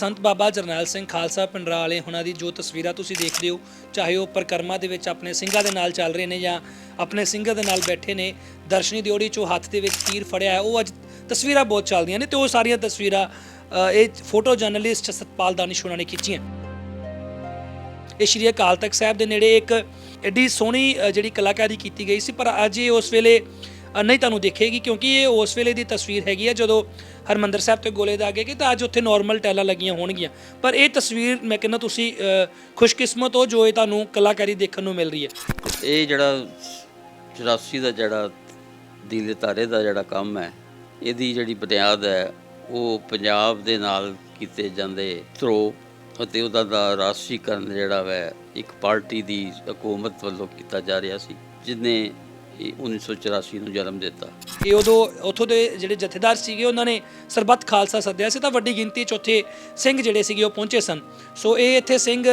ਸੰਤ ਬਾਬਾ ਜਰਨੈਲ ਸਿੰਘ ਖਾਲਸਾ ਪਿੰਡਰਾ ਵਾਲੇ ਹੁਣਾਂ ਦੀ ਜੋ ਤਸਵੀਰਾਂ ਤੁਸੀਂ ਦੇਖਦੇ ਹੋ, ਚਾਹੇ ਉਹ ਪਰਕਰਮਾ ਦੇ ਵਿੱਚ ਆਪਣੇ ਸਿੰਘਾਂ ਦੇ ਨਾਲ ਚੱਲ ਰਹੇ ਨੇ ਜਾਂ ਆਪਣੇ ਸਿੰਘਾਂ ਦੇ ਨਾਲ ਬੈਠੇ ਨੇ, ਦਰਸ਼ਨੀ ਦਿਓੜੀ ਚੋਂ ਹੱਥ ਦੇ ਵਿੱਚ ਤੀਰ ਫੜਿਆ ਹੈ, ਉਹ ਅੱਜ ਤਸਵੀਰਾਂ ਬਹੁਤ ਚੱਲਦੀਆਂ ਨੇ ਤੇ ਉਹ ਸਾਰੀਆਂ ਤਸਵੀਰਾਂ ਇਹ ਫੋਟੋ ਜਰਨਲਿਸਟ ਸਤਪਾਲ ਦਾਨਿਸ਼ ਉਹਨਾਂ ਨੇ ਖਿੱਚੀਆਂ। ਇਹ ਸ਼੍ਰੀ ਅਕਾਲ ਤਖਤ ਸਾਹਿਬ ਦੇ ਨੇੜੇ ਇੱਕ ਐਡੀ ਸੋਹਣੀ ਜਿਹੜੀ ਕਲਾਕਾਰੀ ਕੀਤੀ ਗਈ ਸੀ, ਪਰ ਅੱਜ ਇਹ ਉਸ ਵੇਲੇ ਨਹੀਂ ਤੁਹਾਨੂੰ ਦੇਖੇਗੀ, ਕਿਉਂਕਿ ਇਹ ਉਸ ਵੇਲੇ ਦੀ ਤਸਵੀਰ ਹੈਗੀ ਹੈ ਜਦੋਂ ਹਰਮੰਦਰ ਸਾਹਿਬ ਤੇ ਗੋਲੇ ਦਾਗੇ ਕਿ ਤਾਂ ਅੱਜ ਉੱਥੇ ਨਾਰਮਲ ਟੈਲਾਂ ਲੱਗੀਆਂ ਹੋਣਗੀਆਂ। ਪਰ ਇਹ ਤਸਵੀਰ ਮੈਂ ਕਹਿੰਦਾ ਤੁਸੀਂ ਖੁਸ਼ਕਿਸਮਤ ਹੋ ਜੋ ਇਹ ਤੁਹਾਨੂੰ ਕਲਾਕਾਰੀ ਦੇਖਣ ਨੂੰ ਮਿਲ ਰਹੀ ਹੈ। ਇਹ ਜਿਹੜਾ 84 ਦਾ ਜਿਹੜਾ ਦੀਲੇ ਤਾਰੇ ਦਾ ਜਿਹੜਾ ਕੰਮ ਹੈ, ਇਹਦੀ ਜਿਹੜੀ ਬੁਨਿਆਦ ਹੈ, ਉਹ ਪੰਜਾਬ ਦੇ ਨਾਲ ਕੀਤੇ ਜਾਂਦੇ ਧਰੋ ਅਤੇ ਉਹਦਾ ਦਾ ਰਾਸ਼ਟਰੀਕਰਨ ਜਿਹੜਾ ਵੈ, ਇੱਕ ਪਾਰਟੀ ਦੀ ਹਕੂਮਤ ਵੱਲੋਂ ਕੀਤਾ ਜਾ ਰਿਹਾ ਸੀ, ਜਿਨੇ 1984 ਨੂੰ ਜਨਮ ਦਿੱਤਾ। ਇਹ ਉਦੋਂ ਉੱਥੋਂ ਦੇ ਜਿਹੜੇ ਜਥੇਦਾਰ ਸੀਗੇ, ਉਹਨਾਂ ਨੇ ਸਰਬੱਤ ਖਾਲਸਾ ਸੱਦਿਆ ਸੀ, ਤਾਂ ਵੱਡੀ ਗਿਣਤੀ 'ਚ ਉੱਥੇ ਸਿੰਘ ਜਿਹੜੇ ਸੀਗੇ, ਉਹ ਪਹੁੰਚੇ ਸਨ। ਸੋ ਇਹ ਇੱਥੇ ਸਿੰਘ,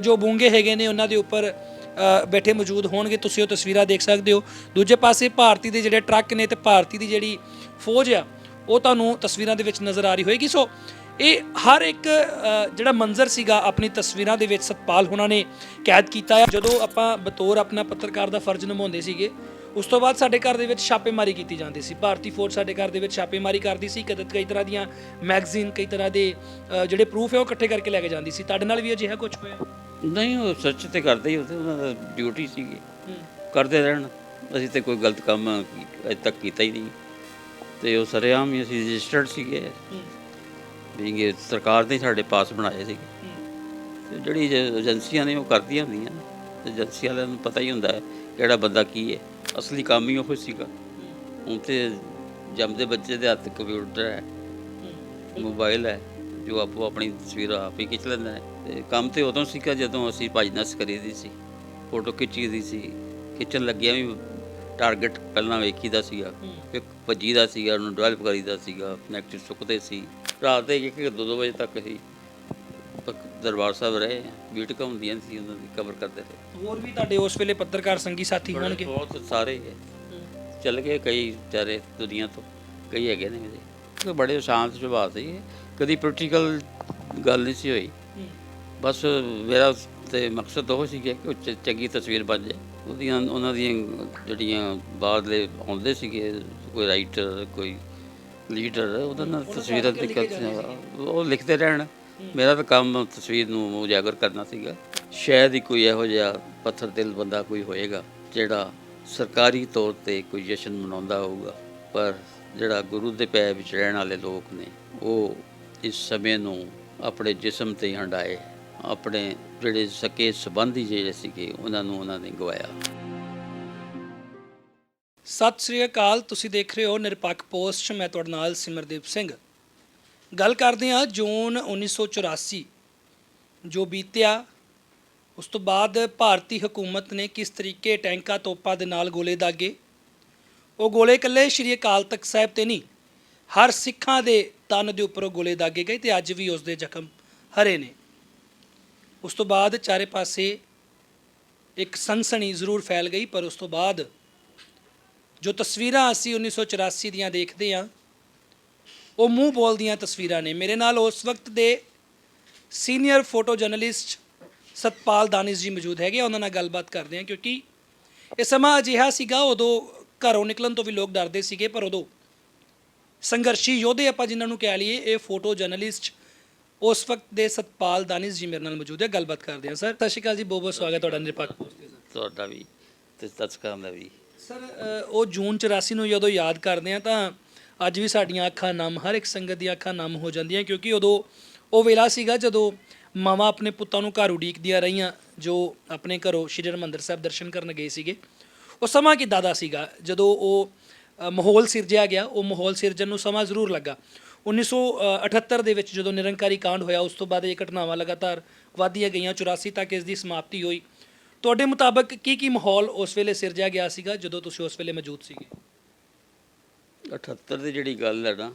ਜੋ ਬੂੰਗੇ ਹੈਗੇ ਨੇ, ਉਹਨਾਂ ਦੇ ਉੱਪਰ ਬੈਠੇ ਮੌਜੂਦ ਹੋਣਗੇ। ਤੁਸੀਂ ਉਹ ਤਸਵੀਰਾਂ ਦੇਖ ਸਕਦੇ ਹੋ। ਦੂਜੇ ਪਾਸੇ ਭਾਰਤੀ ਦੇ ਜਿਹੜੇ ਟਰੱਕ ਨੇ ਤੇ ਭਾਰਤੀ ਦੀ ਜਿਹੜੀ ਫੌਜ ਆ, ਉਹ ਤੁਹਾਨੂੰ ਤਸਵੀਰਾਂ ਦੇ ਵਿੱਚ ਨਜ਼ਰ ਆ ਰਹੀ ਹੋਏਗੀ। ਸੋ ਇਹ ਹਰ ਇੱਕ ਜਿਹੜਾ ਮੰਜ਼ਰ ਸੀਗਾ, ਆਪਣੀ ਤਸਵੀਰਾਂ ਦੇ ਵਿੱਚ ਸਤਪਾਲ ਹੁਣਾਂ ਨੇ ਕੈਦ ਕੀਤਾ ਹੈ ਜਦੋਂ ਆਪਾਂ ਬਤੌਰ ਆਪਣਾ ਪੱਤਰਕਾਰ ਦਾ ਫਰਜ਼ ਨਿਭਾਉਂਦੇ ਸੀਗੇ ਉਸ ਤੋਂ ਬਾਅਦ ਸਾਡੇ ਘਰ ਦੇ ਵਿੱਚ ਛਾਪੇਮਾਰੀ ਕੀਤੀ ਜਾਂਦੀ ਸੀ। ਭਾਰਤੀ ਫੌਜ ਸਾਡੇ ਘਰ ਦੇ ਵਿੱਚ ਛਾਪੇਮਾਰੀ ਕਰਦੀ ਸੀ। ਕਦੇ ਕਈ ਤਰ੍ਹਾਂ ਦੀਆਂ ਮੈਗਜ਼ੀਨ ਕਈ ਤਰ੍ਹਾਂ ਦੇ ਅ, ਜਿਹੜੇ ਪ੍ਰੂਫ ਹੈ ਉਹ ਇਕੱਠੇ ਕਰਕੇ ਲੈ ਕੇ ਜਾਂਦੀ ਸੀ। ਤੁਹਾਡੇ ਨਾਲ ਵੀ ਅਜਿਹਾ ਕੁਝ ਹੋਇਆ? ਨਹੀਂ ਉਹ ਸੱਚ ਤੇ ਕਰਦੇ ਹੀ ਉਹਨਾਂ ਦਾ ਡਿਊਟੀ ਸੀਗੀ। ਕਰਦੇ ਰਹਿਣ। ਅਸੀਂ ਤੇ ਕੋਈ ਗਲਤ ਕੰਮ ਅਜੇ ਤੱਕ ਕੀਤਾ ਹੀ ਨਹੀਂ। ਤੇ ਉਹ ਸਰੇਆਮ ਹੀ ਅਸੀਂ ਰਜਿਸਟਰਡ ਸੀਗੇ। ਵੀ ਇਹ ਸਰਕਾਰ ਨੇ ਸਾਡੇ ਪਾਸ ਬਣਾਏ ਸੀਗੇ। ਤੇ ਜਿਹੜੀ ਏਜ- ਏਜੰਸੀਆਂ ਨੇ ਉਹ ਕਰਦੀਆਂ ਹੁੰਦੀਆਂ। ਨੇ ਤੇ ਏਜੰਸੀਆਂ ਵਾਲਿਆਂ ਨੂੰ ਪਤਾ ਹੀ ਹੁੰਦਾ ਹੈ ਕਿਹੜਾ ਬੰਦਾ ਕੀ ਹੈ। ਅਸਲੀ ਕੰਮ ਹੀ ਉਹ ਸੀਗਾ। ਹੁਣ ਤੇ ਜੰਮਦੇ ਬੱਚੇ ਦੇ ਹੱਥ ਕੰਪਿਊਟਰ ਹੈ ਮੋਬਾਈਲ ਹੈ, ਜੋ ਆਪੋ ਆਪਣੀ ਤਸਵੀਰ ਆਪ ਹੀ ਖਿੱਚ ਲੈਂਦਾ ਹੈ। ਤੇ ਕੰਮ ਤੇ ਉਦੋਂ ਸੀਗਾ ਜਦੋਂ ਅਸੀਂ ਭਜਨਸ ਕਰੀਦੀ ਸੀ ਫੋਟੋ ਖਿੱਚੀ ਦੀ ਸੀ। ਖਿੱਚਣ ਲੱਗਿਆ ਵੀ ਟਾਰਗੇਟ ਪਹਿਲਾਂ ਵੇਖੀਦਾ ਸੀਗਾ, ਇੱਕ ਭੱਜੀ ਦਾ ਸੀਗਾ, ਉਹਨੂੰ ਡਿਵੈਲਪ ਕਰੀਦਾ ਸੀਗਾ ਨੈਕਸਟ ਸੁੱਕਦੇ ਸੀ। ਰਾਤ ਦੇ ਇੱਕ ਇੱਕ ਦੋ ਦੋ ਵਜੇ ਤੱਕ ਅਸੀਂ ਪ- ਦਰਬਾਰ ਸਾਹਿਬ ਰਹੇ ਬੀਟਕ ਹੁੰਦੀਆਂ ਸੀ ਉਹਨਾਂ ਦੀ ਕਵਰ ਕਰਦੇ ਰਹੇ। ਹੋਰ ਵੀ ਤੁਹਾਡੇ ਉਸ ਵੇਲੇ ਪੱਤਰਕਾਰ ਸੰਗੀ ਸਾਥੀ ਹੋਣਗੇ? ਬਹੁਤ ਸਾਰੇ ਚੱਲ ਗਏ ਕਈ ਵਿਚਾਰੇ ਦੁਨੀਆ ਤੋਂ ਕਈ ਹੈਗੇ ਨੇ ਮੇਰੇ। ਤੇ ਬੜੇ ਸ਼ਾਂਤ ਸੁਭਾਅ ਸੀ। ਕਦੀ ਪੋਲੀਟੀਕਲ ਗੱਲ ਨਹੀਂ ਸੀ ਹੋਈ। ਬਸ ਮੇਰਾ ਤੇ ਮਕਸਦ ਉਹ ਸੀ ਕਿ ਉਹ ਚੰਗੀ ਤਸਵੀਰ ਬਣ ਜਾਏ। ਉਹਦੀਆਂ ਉਹਨਾਂ ਦੀਆਂ ਜਿਹੜੀਆਂ ਬਾਹਰਲੇ ਆਉਂਦੇ ਸੀਗੇ ਕੋਈ ਰਾਈਟਰ ਕੋਈ ਲੀਡਰ ਉਹਨਾਂ ਨਾਲ ਤਸਵੀਰਾਂ ਤੇ ਉਹ ਲਿਖਦੇ ਰਹਿਣ। ਮੇਰਾ ਤਾਂ ਕੰਮ ਤਸਵੀਰ ਨੂੰ ਉਜਾਗਰ ਕਰਨਾ ਸੀਗਾ। ਸ਼ਾਇਦ ਹੀ ਕੋਈ ਇਹੋ ਜਿਹਾ ਪੱਥਰ ਦਿਲ ਬੰਦਾ ਕੋਈ ਹੋਏਗਾ, ਜਿਹੜਾ ਸਰਕਾਰੀ ਤੌਰ ਤੇ ਕੋਈ ਜਸ਼ਨ ਮਨਾਉਂਦਾ ਹੋਊਗਾ। ਪਰ ਜਿਹੜਾ ਗੁਰੂ ਦੇ ਪੈਰ ਵਿੱਚ ਰਹਿਣ ਵਾਲੇ ਲੋਕ ਨੇ, ਉਹ ਇਸ ਸਮੇਂ ਨੂੰ ਆਪਣੇ ਜਿਸਮ ਤੇ ਹੰਡਾਏ ਆਪਣੇ ਜਿਹੜੇ ਸਕੇ ਸੰਬੰਧੀ ਜਿਹੜੇ ਸੀਗੇ, ਉਹਨਾਂ ਨੂੰ ਉਹਨਾਂ ਨੇ ਗਵਾਇਆ। ਸਤਿ ਸ੍ਰੀ ਅਕਾਲ, ਤੁਸੀਂ ਦੇਖ ਰਹੇ ਹੋ ਨਿਰਪੱਖ ਪੋਸਟ। ਮੈਂ ਤੁਹਾਡੇ ਨਾਲ ਸਿਮਰਦੀਪ ਸਿੰਘ। ਗੱਲ ਕਰਦੇ ਹਾਂ ਜੂਨ 1984 ਜੋ ਬੀਤਿਆ। ਉਸ ਤੋਂ ਬਾਅਦ ਭਾਰਤੀ ਹਕੂਮਤ ਨੇ ਕਿਸ ਤਰੀਕੇ ਟੈਂਕਾ ਤੋਪਾਂ ਦੇ ਨਾਲ ਗੋਲੇ ਦਾਗੇ? ਉਹ ਗੋਲੇ ਇਕੱਲੇ ਸ਼੍ਰੀ ਅਕਾਲ ਤਖਤ ਸਾਹਿਬ ਤੇ ਨਹੀਂ, ਹਰ ਸਿੱਖਾਂ ਦੇ ਤਨ ਦੇ ਉੱਪਰ ਉਹ ਗੋਲੇ ਦਾਗੇ ਗਏ ਤੇ ਅੱਜ ਵੀ ਉਸ ਦੇ ਜ਼ਖਮ ਹਰੇ ਨੇ। ਉਸ ਤੋਂ ਬਾਅਦ ਚਾਰੇ ਪਾਸੇ ਇੱਕ ਸਨਸਨੀ ਜ਼ਰੂਰ ਫੈਲ ਗਈ, ਪਰ ਉਸ ਤੋਂ ਬਾਅਦ ਜੋ ਤਸਵੀਰਾਂ ਅਸੀਂ 1984 ਦੀਆਂ ਦੇਖਦੇ ਹਾਂ ਉਹ ਮੂੰਹ ਬੋਲਦੀਆਂ ਤਸਵੀਰਾਂ ਨੇ। ਮੇਰੇ ਨਾਲ ਉਸ ਵਕਤ ਦੇ senior photo journalist Satpal Danish ji ਮੌਜੂਦ ਹੈਗੇ ਉਹਨਾਂ ਨਾਲ ਗੱਲਬਾਤ ਕਰਦੇ ਹਾਂ ਕਿਉਂਕਿ ਇਹ ਸਮਾਂ ਅਜਿਹਾ ਸੀਗਾ ਉਦੋਂ ਘਰੋਂ ਨਿਕਲਣ ਤੋਂ ਵੀ ਲੋਕ ਡਰਦੇ ਸੀਗੇ ਪਰ ਉਦੋਂ ਸੰਘਰਸ਼ੀ ਯੋਧੇ ਆਪਾਂ ਜਿਨ੍ਹਾਂ ਨੂੰ ਕਹਿ ਲਈਏ ਇਹ ਫੋਟੋ ਜਰਨਲਿਸਟ ਉਸ ਵਕਤ ਦੇ ਸਤਪਾਲ ਦਾਨਿਸ਼ ਜੀ ਮੇਰੇ ਨਾਲ ਮੌਜੂਦ ਹੈ। ਗੱਲਬਾਤ ਕਰਦੇ ਹਾਂ। ਸਰ ਸਤਿ ਸ਼੍ਰੀ ਅਕਾਲ ਜੀ। ਬਹੁਤ ਬਹੁਤ ਸਵਾਗਤ ਤੁਹਾਡਾ ਨਿਰਪੱਖ ਪੋਸਟ ਤੇ ਸਰ। ਤੁਹਾਡਾ ਵੀ ਤੇ ਤਸਕਰਾਂ ਦਾ ਵੀ। ਸਰ ਉਹ ਜੂਨ 84 ਨੂੰ ਜਦੋਂ ਯਾਦ ਕਰਦੇ ਆ ਤਾਂ ਅੱਜ ਵੀ ਸਾਡੀਆਂ ਅੱਖਾਂ ਨਮ, ਹਰ ਇੱਕ ਸੰਗਤ ਦੀਆਂ ਅੱਖਾਂ ਨਮ ਹੋ ਜਾਂਦੀਆਂ ਕਿਉਂਕਿ ਉਦੋਂ ਉਹ ਵੇਲਾ ਸੀਗਾ ਜਦੋਂ ਮਾਵਾਂ ਆਪਣੇ ਪੁੱਤਾਂ ਨੂੰ ਘਰ ਉਡੀਕਦੀਆਂ ਰਹੀਆਂ, ਜੋ ਆਪਣੇ ਘਰੋਂ ਸ਼੍ਰੀ ਹਰਿਮੰਦਰ ਸਾਹਿਬ ਦਰਸ਼ਨ ਕਰਨ ਗਏ ਸੀਗੇ। ਉਹ ਸਮਾਂ ਕਿੱਦਾਂ ਦਾ ਸੀਗਾ? ਜਦੋਂ ਉਹ ਮਾਹੌਲ ਸਿਰਜਿਆ ਗਿਆ, ਉਹ ਮਾਹੌਲ ਸਿਰਜਣ ਨੂੰ ਸਮਾਂ ਜ਼ਰੂਰ ਲੱਗਾ। 1978 ਦੇ ਵਿੱਚ ਜਦੋਂ ਨਿਰੰਕਾਰੀ ਕਾਂਡ ਹੋਇਆ, ਉਸ ਤੋਂ ਬਾਅਦ ਇਹ ਘਟਨਾਵਾਂ ਲਗਾਤਾਰ ਵਧਦੀਆਂ ਗਈਆਂ 84 ਤੱਕ ਇਸ ਦੀ ਸਮਾਪਤੀ ਹੋਈ। ਤੁਹਾਡੇ ਮੁਤਾਬਕ ਕੀ ਕੀ ਮਾਹੌਲ ਉਸ ਵੇਲੇ ਸਿਰਜਿਆ ਗਿਆ ਸੀਗਾ, ਜਦੋਂ ਤੁਸੀਂ ਉਸ ਵੇਲੇ ਮੌਜੂਦ ਸੀਗੇ? 78 ਦੀ ਜਿਹੜੀ ਗੱਲ ਹੈ ਨਾ,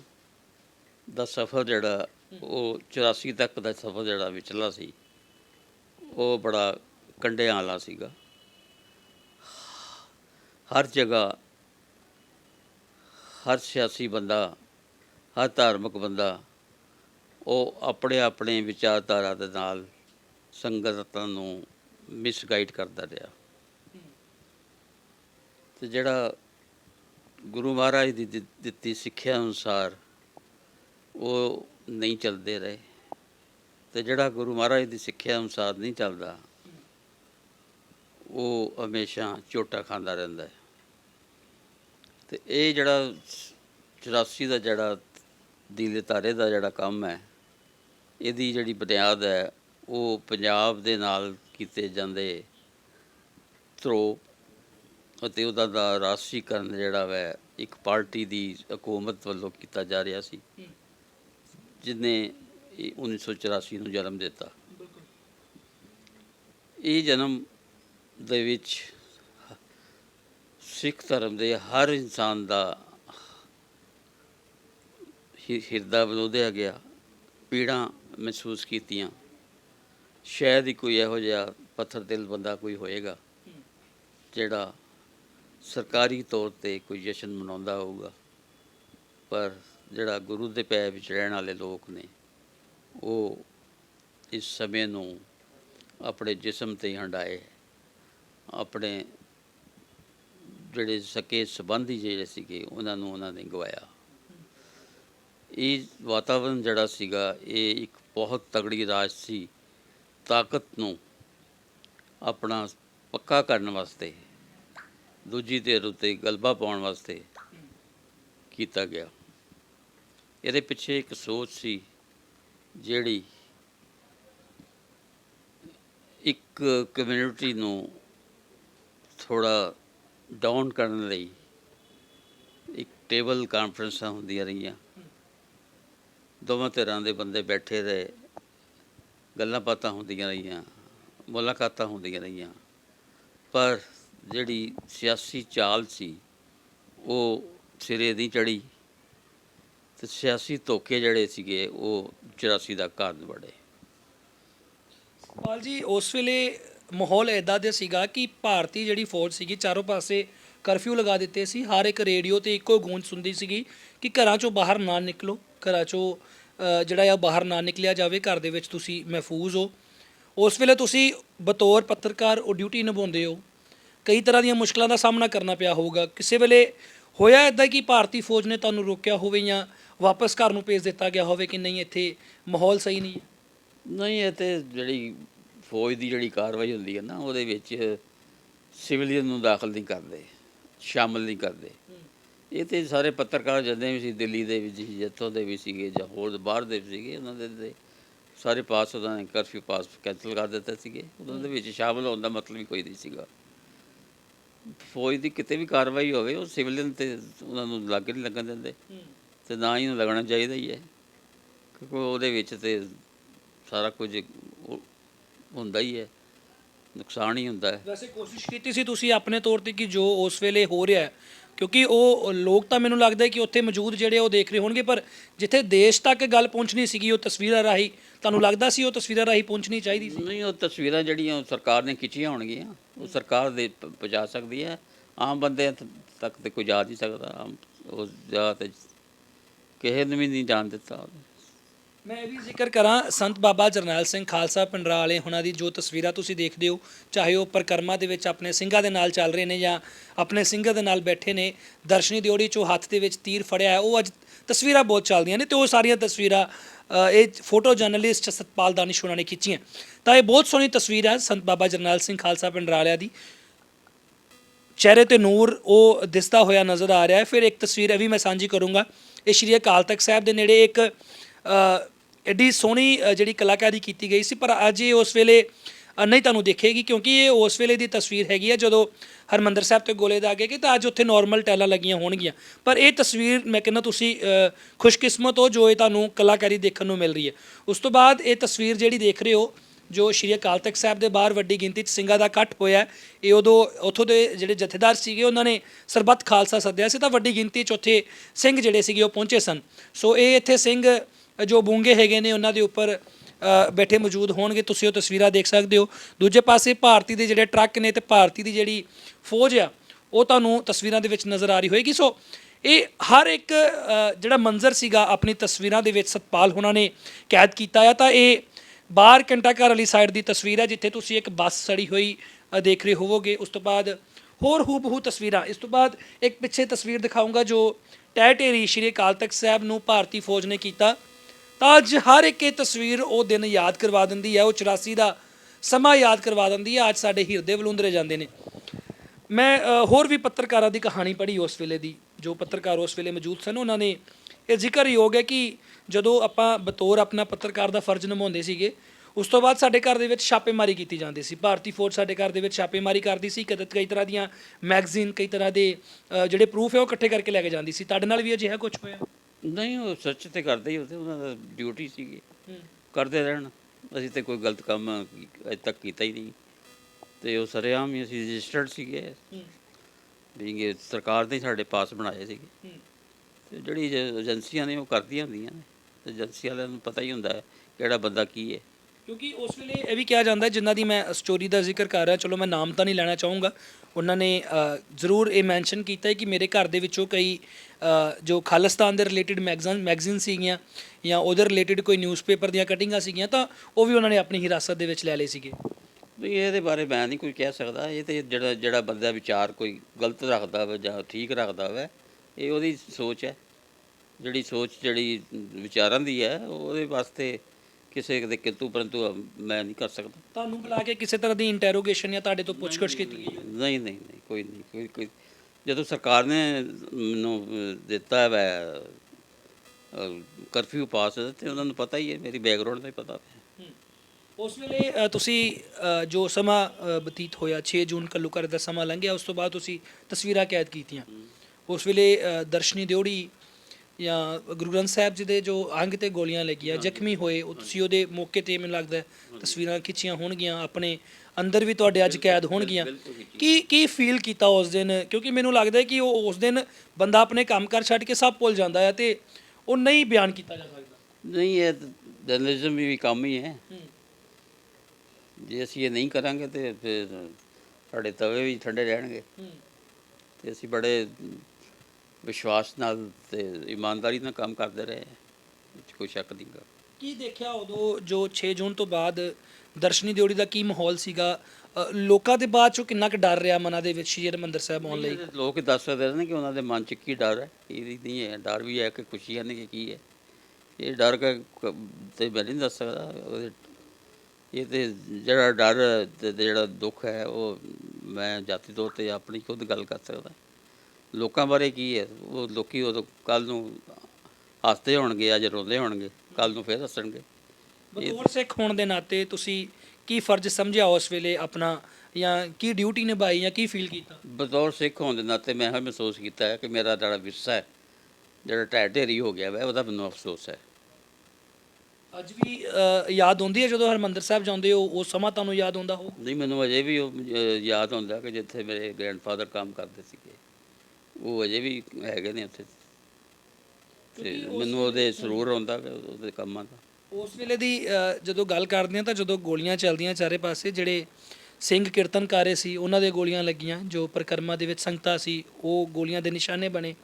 ਦਾ ਸਫ਼ਰ ਜਿਹੜਾ, ਉਹ 84 ਤੱਕ ਦਾ ਸਫ਼ਰ ਜਿਹੜਾ ਵਿਚਲਾ ਸੀ, ਉਹ ਬੜਾ ਕੰਡਿਆਂ ਵਾਲਾ ਸੀਗਾ। ਹਰ ਜਗ੍ਹਾ, ਹਰ ਸਿਆਸੀ ਬੰਦਾ, ਹਰ ਧਾਰਮਿਕ ਬੰਦਾ, ਉਹ ਆਪਣੇ ਆਪਣੇ ਵਿਚਾਰਧਾਰਾ ਦੇ ਨਾਲ ਸੰਗਤਾਂ ਨੂੰ ਮਿਸਗਾਈਡ ਕਰਦਾ ਰਿਹਾ। ਤੇ ਜਿਹੜਾ ਗੁਰੂ ਮਹਾਰਾਜ ਦੀ ਦਿੱ- ਦਿੱਤੀ ਸਿੱਖਿਆ ਅਨੁਸਾਰ ਉਹ ਨਹੀਂ ਚੱਲਦੇ ਰਹੇ। ਤੇ ਜਿਹੜਾ ਗੁਰੂ ਮਹਾਰਾਜ ਦੀ ਸਿੱਖਿਆ ਅਨੁਸਾਰ ਨਹੀਂ ਚੱਲਦਾ, ਉਹ ਹਮੇਸ਼ਾ ਝੋਟਾ ਖਾਂਦਾ ਰਹਿੰਦਾ ਹੈ। ਤੇ ਇਹ ਜਿਹੜਾ 84 ਦਾ ਜਿਹੜਾ ਦੀਲੇ ਤਾਰੇ ਦਾ ਜਿਹੜਾ ਕੰਮ ਹੈ, ਇਹਦੀ ਜਿਹੜੀ ਬੁਨਿਆਦ ਹੈ, ਉਹ ਪੰਜਾਬ ਦੇ ਨਾਲ ਕੀਤੇ ਜਾਂਦੇ ਥਰੋ ਅਤੇ ਉਹਦਾ ਦਾ ਰਾਸ਼ਟਰੀਕਰਨ ਜਿਹੜਾ ਵੈ, ਇੱਕ ਪਾਰਟੀ ਦੀ ਹਕੂਮਤ ਵੱਲੋਂ ਕੀਤਾ ਜਾ ਰਿਹਾ ਸੀ। ਜਿਹਨੇ ਇਹ 1984 ਨੂੰ ਜਨਮ ਦਿੱਤਾ। ਇਹ ਜਨਮ ਦੇ ਵਿੱਚ ਸਿੱਖ ਧਰਮ ਦੇ ਹਰ ਇਨਸਾਨ ਦਾ ਹਿ- ਹਿਰਦਾ ਵਿਨੋਦਿਆ ਗਿਆ, ਪੀੜਾਂ ਮਹਿਸੂਸ ਕੀਤੀਆਂ। ਸ਼ਾਇਦ ਹੀ ਕੋਈ ਇਹੋ ਜਿਹਾ ਪੱਥਰ ਦਿਲ ਬੰਦਾ ਕੋਈ ਹੋਏਗਾ, ਜਿਹੜਾ ਸਰਕਾਰੀ ਤੌਰ ਤੇ ਕੋਈ ਜਸ਼ਨ ਮਨਾਉਂਦਾ ਹੋਊਗਾ, ਪਰ ਜਿਹੜਾ ਗੁਰੂ ਦੇ ਪੈ ਵਿੱਚ ਰਹਿਣ ਵਾਲੇ ਲੋਕ ਨੇ, ਉਹ ਇਸ ਸਮੇਂ ਨੂੰ ਆਪਣੇ ਜਿਸਮ ਤੇ ਹੀ ਹੰਡਾਏ ਆਪਣੇ ਜਿਹੜੇ ਸਕੇ ਸੰਬੰਧੀ ਜਿਹੜੇ ਸੀਗੇ, ਉਹਨਾਂ ਨੂੰ ਉਹਨਾਂ ਨੇ ਗਵਾਇਆ। ਇਹ ਵਾਤਾਵਰਣ ਜਿਹੜਾ ਸੀਗਾ, ਇਹ ਇੱਕ ਬਹੁਤ ਤਗੜੀ ਰਾਜਸੀ ਤਾਕਤ ਨੂੰ ਆਪਣਾ ਪੱਕਾ ਕਰਨ ਵਾਸਤੇ ਦੂਜੀ ਧਿਰ ਉੱਤੇ ਗਲਬਾ ਪਾਉਣ ਵਾਸਤੇ ਕੀਤਾ ਗਿਆ। ਇਹਦੇ ਪਿੱਛੇ ਇੱਕ ਸੋਚ ਸੀ, ਜਿਹੜੀ ਇੱਕ ਕਮਿਊਨਿਟੀ ਨੂੰ ਥੋੜਾ ਡਾਊਨ ਕਰਨ ਲਈ ਇੱਕ ਟੇਬਲ ਕਾਨਫਰੰਸਾਂ ਹੁੰਦੀਆਂ ਰਹੀਆਂ। ਦੋਵਾਂ ਧਿਰਾਂ ਦੇ ਬੰਦੇ ਬੈਠੇ ਰਹੇ ਗੱਲਾਂ ਬਾਤਾਂ ਹੁੰਦੀਆਂ ਰਹੀਆਂ, ਮੁਲਾਕਾਤਾਂ ਹੁੰਦੀਆਂ ਰਹੀਆਂ। ਪਰ ਜਿਹੜੀ ਸਿਆਸੀ ਚਾਲ ਸੀ, ਉਹ ਸਿਰੇ ਦੀ ਚੜੀ ਤੇ ਸਿਆਸੀ ਧੋਖੇ ਜਿਹੜੇ ਸੀਗੇ, ਉਹ 84 ਦਾ ਕਾਰਨ ਬੜੇ ਪਾਲ ਜੀ, ਉਸ ਵੇਲੇ ਮਾਹੌਲ ਐਦਾਂ ਦੇ ਸੀਗਾ ਕਿ ਭਾਰਤੀ ਜਿਹੜੀ ਫੌਜ ਸੀਗੀ, ਚਾਰੋਂ ਪਾਸੇ ਕਰਫਿਊ ਲਗਾ ਦਿੱਤੇ ਸੀ। ਹਰ ਇੱਕ ਰੇਡੀਓ ਤੇ ਇੱਕੋ ਗੂੰਜ ਸੁਣਦੀ ਸੀਗੀ ਕਿ ਘਰਾਂ ਚੋਂ ਬਾਹਰ ਨਾ ਨਿਕਲੋ, ਘਰਾਂ ਚੋਂ ਜਿਹੜਾ ਆ ਬਾਹਰ ਨਾ ਨਿਕਲਿਆ ਜਾਵੇ, ਘਰ ਦੇ ਵਿੱਚ ਤੁਸੀਂ ਮਹਿਫੂਜ਼ ਹੋ। ਉਸ ਵੇਲੇ ਤੁਸੀਂ ਬਤੌਰ ਪੱਤਰਕਾਰ ਉਹ ਡਿਊਟੀ ਨਿਭਾਉਂਦੇ ਹੋ। ਕਈ ਤਰ੍ਹਾਂ ਦੀਆਂ ਮੁਸ਼ਕਲਾਂ ਦਾ ਸਾਹਮਣਾ ਕਰਨਾ ਪਿਆ ਹੋਊਗਾ। ਕਿਸੇ ਵੇਲੇ ਹੋਇਆ ਇਦਾਂ ਕਿ ਭਾਰਤੀ ਫੌਜ ਨੇ ਤੁਹਾਨੂੰ ਰੋਕਿਆ ਹੋਵੇ ਜਾਂ ਵਾਪਸ ਘਰ ਨੂੰ ਭੇਜ ਦਿੱਤਾ ਗਿਆ ਹੋਵੇ ਕਿ ਨਹੀਂ, ਇੱਥੇ ਮਾਹੌਲ ਸਹੀ ਨਹੀਂ ਹੈ? ਨਹੀਂ, ਇਹ ਤੇ ਜਿਹੜੀ ਫੌਜ ਦੀ ਜਿਹੜੀ ਕਾਰਵਾਈ ਹੁੰਦੀ ਹੈ ਨਾ, ਉਹਦੇ ਵਿੱਚ ਸਿਵਲੀਅਨ ਨੂੰ ਦਾਖਲ ਨਹੀਂ ਕਰਦੇ, ਸ਼ਾਮਲ ਨਹੀਂ ਕਰਦੇ। ਇਹ ਤੇ ਸਾਰੇ ਪੱਤਰਕਾਰ ਜਿੰਨੇ ਵੀ ਸੀ, ਦਿੱਲੀ ਦੇ ਵਿੱਚ ਜਿੱਥੋਂ ਦੇ ਵੀ ਸੀਗੇ ਜਾਂ ਹੋਰ ਬਾਹਰ ਦੇ ਵੀ ਸੀਗੇ, ਉਹਨਾਂ ਦੇ ਸਾਰੇ ਪਾਸ ਉਹਨਾਂ ਨੇ ਕਰਫਿਊ ਪਾਸ ਕੈਂਸਲ ਕਰ ਦਿੱਤੇ ਸੀਗੇ। ਉਹਨਾਂ ਦੇ ਵਿੱਚ ਸ਼ਾਮਲ ਹੋਣ ਦਾ ਮਤਲਬ ਹੀ ਕੋਈ ਨਹੀਂ ਸੀਗਾ। ਫੌਜ ਦੀ ਕਿਤੇ ਵੀ ਕਾਰਵਾਈ ਹੋਵੇ ਉਹ ਸਿਵਲੀਅਨ ਤੇ ਉਹਨਾਂ ਨੂੰ ਲੱਗ ਨਹੀਂ ਲੱਗਣ ਦਿੰਦੇ। ਤੇ ਨਾ ਹੀ ਲੱਗਣਾ ਚਾਹੀਦਾ ਹੀ ਹੈ। ਕਿਉਂਕਿ ਉਹਦੇ ਵਿੱਚ ਤੇ ਸਾਰਾ ਕੁਝ ਹੁੰਦਾ ਹੀ ਹੈ। ਨੁਕਸਾਨ ਹੀ ਹੁੰਦਾ ਹੈ। ਵੈਸੇ ਕੋਸ਼ਿਸ਼ ਕੀਤੀ ਸੀ ਤੁਸੀਂ ਆਪਣੇ ਤੌਰ ਤੇ ਕਿ ਜੋ ਉਸ ਵੇਲੇ ਹੋ ਰਿਹਾ ਹੈ ਕਿਉਂਕਿ ਉਹ ਲੋਕ ਤਾਂ ਮੈਨੂੰ ਲੱਗਦਾ ਹੈ ਕਿ ਉੱਥੇ ਮੌਜੂਦ ਜਿਹੜੇ ਉਹ ਦੇਖ ਰਹੇ ਹੋਣਗੇ ਪਰ ਜਿੱਥੇ ਦੇਸ਼ ਤੱਕ ਗੱਲ ਪਹੁੰਚਣੀ ਸੀਗੀ ਉਹ ਤਸਵੀਰਾਂ ਰਾਹੀਂ ਤੁਹਾਨੂੰ ਲੱਗਦਾ ਸੀ ਉਹ ਤਸਵੀਰਾਂ ਰਾਹੀਂ ਪਹੁੰਚਣੀ ਚਾਹੀਦੀ ਸੀ? ਨਹੀਂ ਉਹ ਤਸਵੀਰਾਂ ਜਿਹੜੀਆਂ ਉਹ ਸਰਕਾਰ ਨੇ ਖਿੱਚੀਆਂ ਹੋਣਗੀਆਂ। ਉਹ ਸਰਕਾਰ ਦੇ ਪ- ਪਹੁੰਚਾ ਸਕਦੀ ਹੈ। ਆਮ ਬੰਦੇ ਤ- ਤੱਕ ਤੇ ਕੋਈ ਜਾ ਨਹੀਂ ਸਕਦਾ। ਆਮ ਉਹ ਜਾ ਤੇ ਕਿਸੇ ਨੂੰ ਵੀ ਨਹੀਂ ਜਾਣ ਦਿੱਤਾ ਉਹਨੇ। ਮੈਂ ਇਹ ਵੀ ਜ਼ਿਕਰ ਕਰਾਂ ਸੰਤ ਬਾਬਾ ਜਰਨੈਲ ਸਿੰਘ ਖਾਲਸਾ ਪਿੰਡਰਾ ਵਾਲੇ ਉਹਨਾਂ ਦੀ ਜੋ ਤਸਵੀਰਾਂ ਤੁਸੀਂ ਦੇਖਦੇ ਹੋ ਚਾਹੇ ਉਹ ਪਰਕਰਮਾ ਦੇ ਵਿੱਚ ਆਪਣੇ ਸਿੰਘਾਂ ਦੇ ਨਾਲ ਚੱਲ ਰਹੇ ਨੇ ਜਾਂ ਆਪਣੇ ਸਿੰਘਾਂ ਦੇ ਨਾਲ ਬੈਠੇ ਨੇ ਦਰਸ਼ਨੀ ਦਿਓੜੀ ਚੋਂ ਹੱਥ ਦੇ ਵਿੱਚ ਤੀਰ ਫੜਿਆ ਹੈ ਉਹ ਅੱਜ ਤਸਵੀਰਾਂ ਬਹੁਤ ਚੱਲਦੀਆਂ ਨੇ ਤੇ ਉਹ ਸਾਰੀਆਂ ਤਸਵੀਰਾਂ ਇਹ ਫੋਟੋ ਜਰਨਲਿਸਟ ਸਤਪਾਲ ਦਾਨਿਸ਼ ਉਹਨਾਂ ਨੇ ਖਿੱਚੀਆਂ। ਤਾਂ ਇਹ ਬਹੁਤ ਸੋਹਣੀ ਤਸਵੀਰ ਹੈ ਸੰਤ ਬਾਬਾ ਜਰਨੈਲ ਸਿੰਘ ਖਾਲਸਾ ਪਿੰਡਰਾ ਦੀ। ਚਿਹਰੇ ਤੇ ਨੂਰ ਉਹ ਦਿਸਦਾ ਹੋਇਆ ਨਜ਼ਰ ਆ ਰਿਹਾ ਹੈ। ਫਿਰ ਇੱਕ ਤਸਵੀਰ ਇਹ ਵੀ ਮੈਂ ਸਾਂਝੀ ਕਰੂੰਗਾ। ਇਹ ਸ਼੍ਰੀ ਅਕਾਲ ਤਖਤ ਸਾਹਿਬ ਦੇ ਨੇੜੇ ਇੱਕ ਐਡੀ ਸੋਹਣੀ ਅ, ਜਿਹੜੀ ਕਲਾਕਾਰੀ ਕੀਤੀ ਗਈ ਸੀ। ਪਰ ਅੱਜ ਇਹ ਉਸ ਵੇਲੇ ਨਹੀਂ ਤੁਹਾਨੂੰ ਦੇਖੇਗੀ ਕਿਉਂਕਿ ਇਹ ਉਸ ਵੇਲੇ ਦੀ ਤਸਵੀਰ ਹੈਗੀ ਹੈ ਜਦੋਂ ਹਰਮੰਦਰ ਸਾਹਿਬ ਤੇ ਗੋਲੇ ਦਾ ਅੱਗੇ ਕਿ ਤਾਂ ਅੱਜ ਉੱਥੇ ਨਾਰਮਲ ਟੈਲਾਂ ਲੱਗੀਆਂ ਹੋਣਗੀਆਂ। ਪਰ ਇਹ ਤਸਵੀਰ ਮੈਂ ਕਹਿੰਦਾ ਤੁਸੀਂ ਖੁਸ਼ਕਿਸਮਤ ਹੋ ਜੋ ਇਹ ਤੁਹਾਨੂੰ ਕਲਾਕਾਰੀ ਦੇਖਣ ਨੂੰ ਮਿਲ ਰਹੀ ਹੈ। ਉਸ ਤੋਂ ਬਾਅਦ ਇਹ ਤਸਵੀਰ ਜਿਹੜੀ ਦੇਖ ਰਹੇ ਹੋ, ਜੋ ਸ਼੍ਰੀ ਅਕਾਲ ਤਖਤ ਸਾਹਿਬ ਦੇ ਬਾਹਰ ਵੱਡੀ ਗਿਣਤੀ 'ਚ ਸਿੰਘਾਂ ਦਾ ਇਕੱਠ ਹੋਇਆ ਇਹ ਉਦੋਂ ਉੱਥੋਂ ਦੇ ਜਿਹੜੇ ਜਥੇਦਾਰ ਸੀਗੇ, ਉਹਨਾਂ ਨੇ ਸਰਬੱਤ ਖਾਲਸਾ ਸੱਦਿਆ ਸੀ ਤਾਂ ਵੱਡੀ ਗਿਣਤੀ 'ਚ ਉੱਥੇ ਸਿੰਘ ਜਿਹੜੇ ਸੀਗੇ ਉਹ ਪਹੁੰਚੇ ਸਨ। ਸੋ ਇਹ ਇੱਥੇ ਸਿੰਘ ਜੋ ਬੂੰਗੇ ਹੈਗੇ ਨੇ, ਉਹਨਾਂ ਦੇ ਉੱਪਰ ਬੈਠੇ ਮੌਜੂਦ ਹੋਣਗੇ, ਤੁਸੀਂ ਉਹ ਤਸਵੀਰਾਂ ਦੇਖ ਸਕਦੇ ਹੋ। ਦੂਜੇ ਪਾਸੇ ਭਾਰਤੀ ਦੇ ਜਿਹੜੇ ਟਰੱਕ ਨੇ ਤੇ ਭਾਰਤੀ ਦੀ ਜਿਹੜੀ ਫੌਜ ਆ, ਉਹ ਤੁਹਾਨੂੰ ਤਸਵੀਰਾਂ ਦੇ ਵਿੱਚ ਨਜ਼ਰ ਆ ਰਹੀ ਹੋਏਗੀ। ਸੋ, ਇਹ ਹਰ ਇੱਕ ਜਿਹੜਾ ਮੰਜ਼ਰ ਸੀਗਾ, ਆਪਣੀ ਤਸਵੀਰਾਂ ਦੇ ਵਿੱਚ ਸਤਪਾਲ ਹੁਣਾਂ ਨੇ ਕੈਦ ਕੀਤਾ ਆ। ਤਾਂ ਇਹ ਬਾਹਰ ਘੰਟਾ ਘਰ ਵਾਲੀ ਸਾਈਡ ਦੀ ਤਸਵੀਰ ਹੈ ਜਿੱਥੇ ਤੁਸੀਂ ਇੱਕ ਬੱਸ ਸੜੀ ਹੋਈ ਦੇਖ ਰਹੇ ਹੋਵੋਗੇ। ਉਸ ਤੋਂ ਬਾਅਦ ਹੋਰ ਹੂਬਹੂ ਤਸਵੀਰਾਂ। ਇਸ ਤੋਂ ਬਾਅਦ ਇੱਕ ਪਿੱਛੇ ਤਸਵੀਰ ਦਿਖਾਉਂਗਾ ਜੋ ਟਹਿ ਢੇਰੀ ਸ਼੍ਰੀ ਅਕਾਲ ਤਖਤ ਸਾਹਿਬ ਨੂੰ ਭਾਰਤੀ ਫੌਜ ਨੇ ਕੀਤਾ। ਤਾਂ ਅੱਜ ਹਰ ਇੱਕ ਇਹ ਤਸਵੀਰ ਉਹ ਦਿਨ ਯਾਦ ਕਰਵਾ ਦਿੰਦੀ ਹੈ, ਉਹ 84 ਦਾ ਸਮਾਂ ਯਾਦ ਕਰਵਾ ਦਿੰਦੀ ਹੈ, ਅੱਜ ਸਾਡੇ ਹਿਰਦੇ ਵਲੂੰਦਰੇ ਜਾਂਦੇ ਨੇ। ਮੈਂ ਹੋਰ ਵੀ ਪੱਤਰਕਾਰਾਂ ਦੀ ਕਹਾਣੀ ਪੜ੍ਹੀ ਉਸ ਵੇਲੇ ਦੀ, ਜੋ ਪੱਤਰਕਾਰ ਉਸ ਵੇਲੇ ਮੌਜੂਦ ਸਨ, ਉਹਨਾਂ ਨੇ ਇਹ ਜ਼ਿਕਰਯੋਗ ਹੈ ਕਿ ਜਦੋਂ ਆਪਾਂ ਬਤੌਰ ਆਪਣਾ ਪੱਤਰਕਾਰ ਦਾ ਫਰਜ਼ ਨਿਭਾਉਂਦੇ ਸੀਗੇ, ਉਸ ਤੋਂ ਬਾਅਦ ਸਾਡੇ ਘਰ ਦੇ ਵਿੱਚ ਛਾਪੇਮਾਰੀ ਕੀਤੀ ਜਾਂਦੀ ਸੀ। ਭਾਰਤੀ ਫੌਜ ਸਾਡੇ ਘਰ ਦੇ ਵਿੱਚ ਛਾਪੇਮਾਰੀ ਕਰਦੀ ਸੀ, ਕਦੇ ਕਈ ਤਰ੍ਹਾਂ ਦੀਆਂ ਮੈਗਜ਼ੀਨ, ਕਈ ਤਰ੍ਹਾਂ ਦੇ ਜਿਹੜੇ ਪ੍ਰੂਫ ਹੈ, ਉਹ ਇਕੱਠੇ ਕਰਕੇ ਲੈ ਕੇ ਜਾਂਦੀ ਸੀ। ਤੁਹਾਡੇ ਨਾਲ ਵੀ ਅਜਿਹਾ ਕੁਝ ਹੋਇਆ? ਨਹੀਂ ਉਹ ਸੱਚ ਤੇ ਕਰਦੇ ਹੀ ਉਹਦੇ ਉਹਨਾਂ ਦਾ ਡਿਊਟੀ ਸੀਗੀ। ਕਰਦੇ ਰਹਿਣ। ਅਸੀਂ ਤੇ ਕੋਈ ਗਲਤ ਕੰਮ ਅਜੇ ਤੱਕ ਕੀਤਾ ਹੀ ਨਹੀਂ। ਤੇ ਉਹ ਸਰੇਆਮ ਹੀ ਅਸੀਂ ਰਜਿਸਟਰਡ ਸੀਗੇ। ਵੀ ਸਰਕਾਰ ਨੇ ਸਾਡੇ ਪਾਸ ਬਣਾਏ ਸੀਗੇ। ਤੇ ਜਿਹੜੀ ਏਜ- ਏਜੰਸੀਆਂ ਨੇ ਉਹ ਕਰਦੀਆਂ ਹੁੰਦੀਆਂ ਨੇ। ਏਜੰਸੀ ਵਾਲਿਆਂ ਨੂੰ ਪਤਾ ਹੀ ਹੁੰਦਾ ਹੈ ਕਿਹੜਾ ਬੰਦਾ ਕੀ ਹੈ। ਕਿਉਂਕਿ ਉਸ ਵੇਲੇ ਇਹ ਵੀ ਕਿਹਾ ਜਾਂਦਾ ਜਿਨ੍ਹਾਂ ਦੀ ਮੈਂ ਸਟੋਰੀ ਦਾ ਜ਼ਿਕਰ ਕਰ ਰਿਹਾ, ਚਲੋ ਮੈਂ ਨਾਮ ਤਾਂ ਨਹੀਂ ਲੈਣਾ ਚਾਹੂੰਗਾ, ਉਹਨਾਂ ਨੇ ਜ਼ਰੂਰ ਇਹ ਮੈਂਸ਼ਨ ਕੀਤਾ ਹੈ ਕਿ ਮੇਰੇ ਘਰ ਦੇ ਵਿੱਚੋਂ ਕਈ ਜੋ ਖਾਲਿਸਤਾਨ ਦੇ ਰਿਲੇਟਡ ਮੈਗਜ਼ੀਨ ਮੈਗਜ਼ੀਨ ਸੀਗੀਆਂ, ਜਾਂ ਉਹਦੇ ਰਿਲੇਟਡ ਕੋਈ ਨਿਊਜ਼ਪੇਪਰ ਦੀਆਂ ਕਟਿੰਗਾਂ ਸੀਗੀਆਂ, ਤਾਂ ਉਹ ਵੀ ਉਹਨਾਂ ਨੇ ਆਪਣੀ ਹਿਰਾਸਤ ਦੇ ਵਿੱਚ ਲੈ ਲਏ ਸੀਗੇ। ਵੀ ਇਹਦੇ ਬਾਰੇ ਮੈਂ ਨਹੀਂ ਕੋਈ ਕਹਿ ਸਕਦਾ, ਇਹ ਤੇ ਜਿਹੜਾ ਜਿਹੜਾ ਬੰਦਾ ਵਿਚਾਰ ਕੋਈ ਗਲਤ ਰੱਖਦਾ ਵਾ ਜਾਂ ਠੀਕ ਰੱਖਦਾ ਵਾ, ਇਹ ਉਹਦੀ ਸੋਚ ਹੈ। ਜਿਹੜੀ ਸੋਚ ਜਿਹੜੀ ਵਿਚਾਰਾਂ ਦੀ ਹੈ, ਉਹਦੇ ਵਾਸਤੇ ਕਿਸੇ ਦੇ ਕਿੰਤੂ ਪਰੰਤੂ ਮੈਂ ਨਹੀਂ ਕਰ ਸਕਦਾ। ਤੁਹਾਨੂੰ ਬੁਲਾ ਕੇ ਕਿਸੇ ਤਰ੍ਹਾਂ ਦੀ ਇੰਟਰੋਗੇਸ਼ਨ ਜਾਂ ਤੁਹਾਡੇ ਤੋਂ ਪੁੱਛਗਿੱਛ ਕੀਤੀ? ਗਈ? ਨਹੀਂ ਨਹੀਂ ਨਹੀਂ ਕੋਈ ਨਹੀਂ ਕੋਈ ਕੋਈ। ਜਦੋਂ ਸਰਕਾਰ ਨੇ ਮੈਨੂੰ ਦਿੱਤਾ ਹੈ ਕਰਫਿਊ ਪਾਸ ਤੇ ਉਹਨਾਂ ਨੂੰ ਪਤਾ ਹੀ ਹੈ ਮੇਰੀ ਬੈਕਗ੍ਰਾਉਂਡ ਦਾ ਹੀ ਪਤਾ ਹੈ। ਉਸ ਵੇਲੇ ਤੁਸੀਂ ਜੋ ਸਮਾਂ ਬਤੀਤ ਹੋਇਆ 6 ਜੂਨ ਕੱਲੂਕਰ ਦਾ ਸਮਾਂ ਲੰਘਿਆ ਉਸ ਤੋਂ ਬਾਅਦ ਤੁਸੀਂ ਤਸਵੀਰਾਂ ਕੈਦ ਕੀਤੀਆਂ। ਉਸ ਵੇਲੇ ਦਰਸ਼ਨੀ ਦਿਉੜੀ ਜਾਂ ਗੁਰੂ ਗ੍ਰੰਥ ਸਾਹਿਬ ਜੀ ਦੇ ਜੋ ਅੰਗ ਤੇ ਗੋਲੀਆਂ ਲੱਗੀਆਂ ਜ਼ਖਮੀ ਹੋਏ ਉਹ ਤੁਸੀਂ ਉਹਦੇ ਮੌਕੇ ਤੇ ਮੈਨੂੰ ਲੱਗਦਾ ਤਸਵੀਰਾਂ ਖਿੱਚੀਆਂ ਹੋਣਗੀਆਂ ਆਪਣੇ ਅੰਦਰ ਵੀ ਤੁਹਾਡੇ ਅੱਜ ਕੈਦ ਹੋਣਗੀਆਂ। ਕੀ ਕੀ ਫੀਲ ਕੀਤਾ ਉਸ ਦਿਨ? ਕਿਉਂਕਿ ਮੈਨੂੰ ਲੱਗਦਾ ਕਿ ਉਹ ਉਸ ਦਿਨ ਬੰਦਾ ਆਪਣੇ ਕੰਮ ਕਰ ਛੱਡ ਕੇ ਸਭ ਭੁੱਲ ਜਾਂਦਾ ਹੈ ਤੇ ਉਹ ਨਹੀਂ ਬਿਆਨ ਕੀਤਾ ਜਾ ਸਕਦਾ। ਨਹੀਂ ਇਹ ਜਰਨਲਿਜ਼ਮ ਵੀ ਕੰਮ ਹੀ ਹੈ। ਜੇ ਅਸੀਂ ਇਹ ਨਹੀਂ ਕਰਾਂਗੇ ਤੇ ਫਿਰ ਸਾਡੇ ਤਵੇ ਵੀ ਠੰਡੇ ਰਹਿਣਗੇ। ਤੇ ਅਸੀਂ ਬੜੇ ਵਿਸ਼ਵਾਸ ਨਾਲ ਤੇ ਇਮਾਨਦਾਰੀ ਨਾਲ ਕੰਮ ਕਰਦੇ ਰਹੇ ਹਾਂ। ਇਹ 'ਚ ਕੋਈ ਸ਼ੱਕ ਨਹੀਂਗਾ ਕੀ ਦੇਖਿਆ ਉਦੋਂ ਜੋ 6 ਜੂਨ ਤੋਂ ਬਾਅਦ ਦਰਸ਼ਨੀ ਦਿਉੜੀ ਦਾ ਕੀ ਮਾਹੌਲ ਸੀਗਾ? ਅ, ਲੋਕਾਂ ਦੇ ਬਾਅਦ ਚੋਂ ਕਿੰਨਾ ਕੁ ਡਰ ਰਿਹਾ ਮਨਾਂ ਦੇ ਵਿੱਚ ਸ਼੍ਰੀ ਹਰਿਮੰਦਰ ਸਾਹਿਬ ਆਉਣ ਲਈ? ਲੋਕ ਦੱਸ ਸਕਦੇ ਨੇ ਕਿ ਉਹਨਾਂ ਦੇ ਮਨ 'ਚ ਕੀ ਡਰ ਹੈ ਇਹ ਨਹੀਂ ਹੈ। ਡਰ ਵੀ ਹੈ ਕਿ ਖੁਸ਼ੀ ਹੈ ਨਹੀਂ ਕਿ ਕੀ ਹੈ। ਇਹ ਡਰ ਕ ਕ- ਤੇ ਮੈਂ ਨਹੀਂ ਦੱਸ ਸਕਦਾ। ਉਹਦੇ- ਇਹ ਤੇ ਜਿਹੜਾ ਡਰ ਤੇ ਜਿਹੜਾ ਦੁੱਖ ਹੈ ਉਹ ਮੈਂ ਜਾਤੀ ਤੌਰ ਤੇ ਆਪਣੀ ਖੁਦ ਗੱਲ ਕਰ ਸਕਦਾ। ਲੋਕਾਂ ਬਾਰੇ ਕੀ ਹੈ? ਉਹ ਲੋਕੀ ਉਦੋਂ ਕੱਲ ਨੂੰ ਹੱਸਦੇ ਹੋਣਗੇ ਅੱਜ ਰੋਂਦੇ ਹੋਣਗੇ ਕੱਲ ਨੂੰ ਫੇਰ ਹੱਸਣਗੇ। ਬਤੌਰ ਸਿੱਖ ਹੋਣ ਦੇ ਨਾਤੇ ਤੁਸੀਂ ਕੀ ਫਰਜ਼ ਸਮਝਿਆ ਉਸ ਵੇਲੇ ਆਪਣਾ ਜਾਂ ਕੀ ਡਿਊਟੀ ਨਿਭਾਈ ਜਾਂ ਕੀ ਫੀਲ ਕੀਤਾ? ਬਤੌਰ ਸਿੱਖ ਹੋਣ ਦੇ ਨਾਤੇ ਮੈਂ ਇਹ ਮਹਿਸੂਸ ਕੀਤਾ ਹੈ ਕਿ ਮੇਰਾ ਜਿਹੜਾ ਵਿਰਸਾ ਹੈ ਜਿਹੜਾ ਢਹਿ ਢੇਰੀ ਹੋ ਗਿਆ ਵੈ ਉਹਦਾ ਮੈਨੂੰ ਅਫਸੋਸ ਹੈ। ਅੱਜ ਵੀ ਅ, ਯਾਦ ਆਉਂਦੀ ਹੈ ਜਦੋਂ ਹਰਿਮੰਦਰ ਸਾਹਿਬ ਜਾਂਦੇ ਹੋ ਉਹ ਸਮਾਂ ਤੁਹਾਨੂੰ ਯਾਦ ਆਉਂਦਾ ਹੋ? ਨਹੀਂ ਮੈਨੂੰ ਅਜੇ ਵੀ ਉਹ ਯਾਦ ਹੁੰਦਾ ਕਿ ਜਿੱਥੇ ਮੇਰੇ ਗ੍ਰੈਂਡਫਾਦਰ ਕੰਮ ਕਰਦੇ ਸੀਗੇ। ਉਹ ਅਜੇ ਵੀ ਹੈਗੇ ਨੇ ਉੱਥੇ। ਤੇ ਮੈਨੂੰ ਉਹਦੇ ਸਰੂਰ ਆਉਂਦਾ ਉਹਦੇ ਕੰਮਾਂ ਦਾ। ਉਸ ਵੇਲੇ ਦੀ ਅ, ਜਦੋਂ ਗੱਲ ਕਰਦੇ ਹਾਂ ਤਾਂ ਜਦੋਂ ਗੋਲੀਆਂ ਚੱਲਦੀਆਂ ਚਾਰੇ ਪਾਸੇ ਜਿਹੜੇ ਸਿੰਘ ਕੀਰਤਨਕਾਰੇ ਸੀ ਉਹਨਾਂ ਦੇ ਗੋਲੀਆਂ ਲੱਗੀਆਂ ਜੋ ਪ੍ਰਕਰਮਾ ਦੇ ਵਿੱਚ ਸੰਗਤਾਂ ਸੀ ਉਹ ਗੋਲੀਆਂ ਦੇ ਨਿਸ਼ਾਨੇ ਬਣੇ।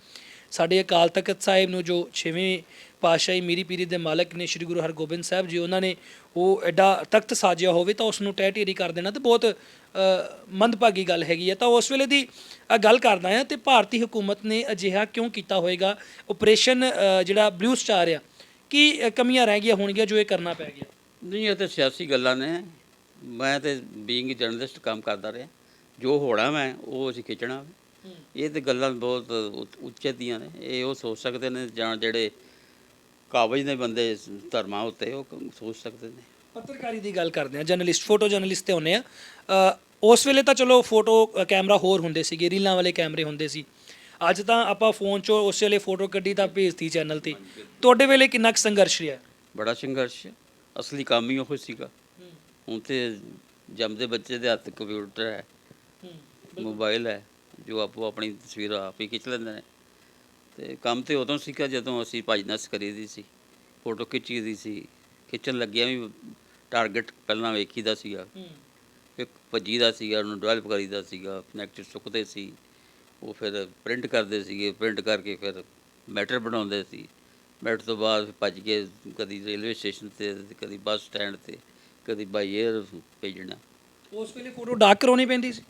ਸਾਡੇ ਅਕਾਲ ਤਖਤ ਸਾਹਿਬ ਨੂੰ ਜੋ 6ਵੇਂ ਪਾਤਸ਼ਾਹੀ ਮੀਰੀ ਪੀਰੀ ਦੇ ਮਾਲਕ ਨੇ ਸ੍ਰੀ ਗੁਰੂ ਹਰਗੋਬਿੰਦ ਸਾਹਿਬ ਜੀ ਉਹਨਾਂ ਨੇ ਉਹ ਐਡਾ ਤਖਤ ਸਾਜਿਆ ਹੋਵੇ ਤਾਂ ਉਸ ਨੂੰ ਟਹਿ ਢੇਰੀ ਕਰ ਦੇਣਾ ਤੇ ਬਹੁਤ ਮੰਦਭਾਗੀ ਗੱਲ ਹੈਗੀ ਹੈ ਤਾਂ ਉਸ ਵੇਲੇ ਦੀ ਗੱਲ ਕਰਦਾ ਹਾਂ ਤੇ ਭਾਰਤੀ ਹਕੂਮਤ ਨੇ ਅਜਿਹਾ ਕਿਉਂ ਕੀਤਾ ਹੋਵੇਗਾ ਆਪਰੇਸ਼ਨ ਜਿਹੜਾ ਬਲੂ ਸਟਾਰ ਆ ਕੀ ਕਮੀਆਂ ਰਹਿ ਗਈਆਂ ਹੋਣਗੀਆਂ ਜੋ ਇਹ ਕਰਨਾ ਪੈ ਗਿਆ? ਨਹੀਂ ਇਹ ਤਾਂ ਸਿਆਸੀ ਗੱਲਾਂ ਨੇ। ਮੈਂ ਤੇ ਬੀਇੰਗ ਜਰਨਲਿਸਟ ਕੰਮ ਕਰਦਾ ਰਿਹਾ। ਜੋ ਹੋਣਾ ਮੈਂ ਉਹ ਅਸੀਂ ਖਿੱਚਣਾ। ਇਹ ਤੇ ਗੱਲਾਂ ਬਹੁਤ ਉੱਚੇ ਦੀਆਂ ਨੇ। ਇਹ ਉਹ ਸੋਚ ਸਕਦੇ ਨੇ ਜਾਂ ਜਿਹੜੇ ਕਾਬਜ ਨੇ ਬੰਦੇ ਧਰਮਾਂ ਉੱਤੇ ਉਹ ਸੋਚ ਸਕਦੇ ਨੇ। ਪੱਤਰਕਾਰੀ ਦੀ ਗੱਲ ਕਰਦੇ ਆ ਜਰਨਲਿਸਟ ਫੋਟੋ ਜਰਨਲਿਸਟ ਤੇ ਹੁੰਨੇ ਆ ਉਸ ਵੇਲੇ ਤਾਂ ਚਲੋ ਫੋਟੋ ਕੈਮਰਾ ਹੋਰ ਹੁੰਦੇ ਸੀਗੇ ਰੀਲਾਂ ਵਾਲੇ ਕੈਮਰੇ ਹੁੰਦੇ ਸੀ। ਅੱਜ ਤਾਂ ਆਪਾਂ ਫੋਨ 'ਚੋਂ ਉਸ ਵੇਲੇ ਫੋਟੋ ਕੱਢੀ ਤਾਂ ਭੇਜਤੀ ਚੈਨਲ ਤੇ। ਤੁਹਾਡੇ ਵੇਲੇ ਕਿੰਨਾ ਕੁ ਸੰਘਰਸ਼ ਰਿਹਾ? ਬੜਾ ਸੰਘਰਸ਼। ਅਸਲੀ ਕੰਮ ਹੀ ਉਹ ਸੀਗਾ। ਹੁਣ ਤੇ ਜੰਮਦੇ ਬੱਚੇ ਦੇ ਹੱਥ ਕੰਪਿਊਟਰ ਹੈ। ਮੋਬਾਈਲ ਹੈ। ਜੋ ਆਪੋ ਆਪਣੀ ਤਸਵੀਰ ਆਪ ਹੀ ਖਿੱਚ ਲੈਂਦੇ ਨੇ। ਤੇ ਕੰਮ ਤੇ ਉਦੋਂ ਸੀਗਾ ਜਦੋਂ ਅਸੀਂ ਭਜਨਸ ਕਰੀਦੀ ਸੀ ਫੋਟੋ ਖਿੱਚੀ ਦੀ ਸੀ ਖਿੱਚਣ ਲੱਗਿਆ ਵੀ ਟਾਰਗੇਟ ਪਹਿਲਾਂ ਵੇਖੀਦਾ ਸੀਗਾ। ਇੱਕ ਭੱਜੀ ਦਾ ਸੀਗਾ ਉਹਨੂੰ ਡਿਵੈਲਪ ਕਰੀਦਾ ਸੀਗਾ ਨੈਕਸਟ ਸੁੱਕਦੇ ਸੀ ਉਹ ਫਿਰ ਪ੍ਰਿੰਟ ਕਰਦੇ ਸੀਗੇ ਪ੍ਰਿੰਟ ਕਰਕੇ ਫਿਰ ਮੈਟਰ ਬਣਾਉਂਦੇ ਸੀ। ਮੈਟਰ ਤੋਂ ਬਾਅਦ ਭੱਜ ਕੇ ਕਦੀ ਰੇਲਵੇ ਸਟੇਸ਼ਨ ਤੇ ਤੇ ਕਦੀ ਬੱਸ ਸਟੈਂਡ ਤੇ ਕਦੀ ਬਾਈ 에ਅਰ ਭੇਜਣਾ। ਉਸ ਵੇਲੇ ਫੋਟੋ ਡਾਕ ਕਰਾਉਣੀ ਪੈਂਦੀ ਸੀ।